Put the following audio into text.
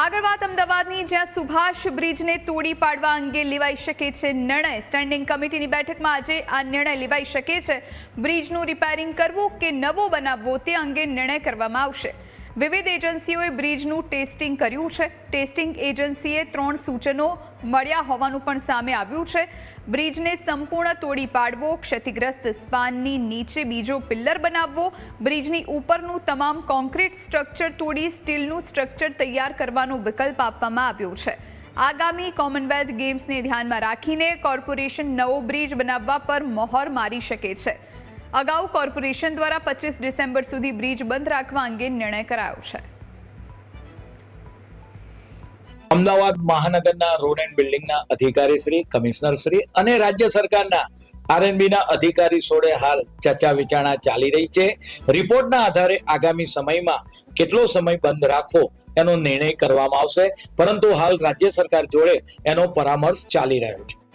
આગળ વાત અમદાવાદની, જ્યાં સુભાષ બ્રિજને તોડી પાડવા અંગે લેવાઈ શકે છે નિર્ણય. સ્ટેન્ડિંગ કમિટીની બેઠકમાં આજે આ નિર્ણય લેવાઈ શકે છે. બ્રિજનું રિપેરિંગ કરવું કે નવો બનાવવો તે અંગે નિર્ણય કરવામાં આવશે. વિવિધ એજન્સીઓએ બ્રિજનું ટેસ્ટિંગ કર્યું છે. ટેસ્ટિંગ એજન્સીએ ત્રણ સૂચનો મળ્યા હોવાનું પણ સામે આવ્યું છે. બ્રિજને સંપૂર્ણ તોડી પાડવો, ક્ષતિગ્રસ્ત સ્પાનની નીચે બીજો પિલ્લર બનાવવો, બ્રિજની ઉપરનું તમામ કોન્ક્રીટ સ્ટ્રક્ચર તોડી સ્ટીલનું સ્ટ્રક્ચર તૈયાર કરવાનો વિકલ્પ આપવામાં આવ્યો છે. આગામી કોમનવેલ્થ ગેમ્સને ધ્યાનમાં રાખીને કોર્પોરેશન નવો બ્રિજ બનાવવા પર મહોર મારી શકે છે. અગાઉ કોર્પોરેશન દ્વારા પચીસ ડિસેમ્બર સુધી બ્રિજ બંધ રાખવા અંગે નિર્ણય કરાયો છે. અમદાવાદ મહાનગરના રોડ એન્ડ બિલ્ડિંગના અધિકારી શ્રી, કમિશનર શ્રી અને રાજ્ય સરકારના આરએનબીના અધિકારી સોડે હાલ ચર્ચા વિચારણા ચાલી રહી છે. રિપોર્ટના આધારે આગામી સમયમાં કેટલો સમય બંધ રાખવો એનો નિર્ણય કરવામાં આવશે. પરંતુ હાલ રાજ્ય સરકાર જોડે એનો પરામર્શ ચાલી રહ્યો છે.